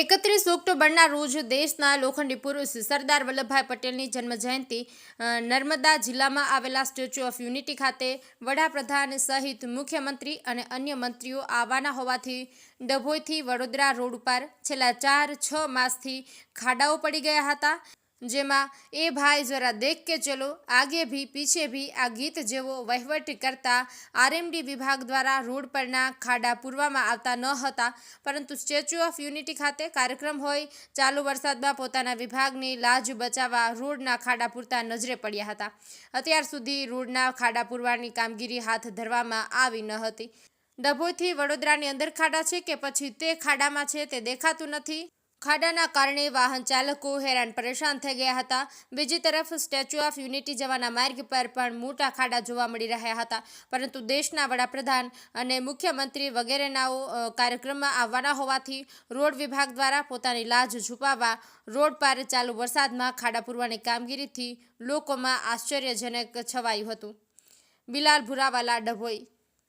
એકત્રીસ ઓક્ટોબરના રોજ દેશના લોખંડી પુરુષ સરદાર વલ્લભભાઈ પટેલની જન્મજયંતિ નર્મદા જિલ્લામાં આવેલા સ્ટેચ્યુ ઓફ યુનિટી ખાતે વડાપ્રધાન સહિત મુખ્યમંત્રી અને અન્ય મંત્રીઓ આવવાના હોવાથી ડભોઈથી વડોદરા રોડ ઉપર છેલ્લા ચાર, છ માસથી ખાડાઓ પડી ગયા હતા. જેમાં, એ ભાઈ જરા દેખ કે ચલો, આગે ભી પીછે ભી આ ગીત જેવો વહીવટ કરતા આરએમડી વિભાગ દ્વારા રોડ પરના ખાડા પૂરવામાં આવતા ન હતા. પરંતુ સ્ટેચ્યુ ઓફ યુનિટી ખાતે કાર્યક્રમ હોય, ચાલુ વરસાદમાં પોતાના વિભાગની લાજ બચાવવા રોડના ખાડા પૂરતા નજરે પડ્યા હતા. અત્યાર સુધી રોડના ખાડા પૂરવાની કામગીરી હાથ ધરવામાં આવી ન હતી. ડભોઈથી વડોદરાની અંદર ખાડા છે કે પછી તે ખાડામાં છે તે દેખાતું નથી? ખાડાના કારણે વાહન ચાલકો હેરાન પરેશાન થઈ ગયા હતા. બીજી તરફ સ્ટેચ્યુ ઓફ યુનિટી જવાના માર્ગ પર પણ મોટા ખાડા જોવા મળી રહ્યા હતા. પરંતુ દેશના વડાપ્રધાન અને મુખ્યમંત્રી વગેરેના કાર્યક્રમમાં આવવાના હોવાથી રોડ વિભાગ દ્વારા પોતાની લાજ છુપાવવા રોડ પર ચાલુ વરસાદમાં ખાડા પૂરવાની કામગીરીથી લોકોમાં આશ્ચર્યજનક છવાયું હતું. બિલાલ ભુરાવાલા, ડભોઈ.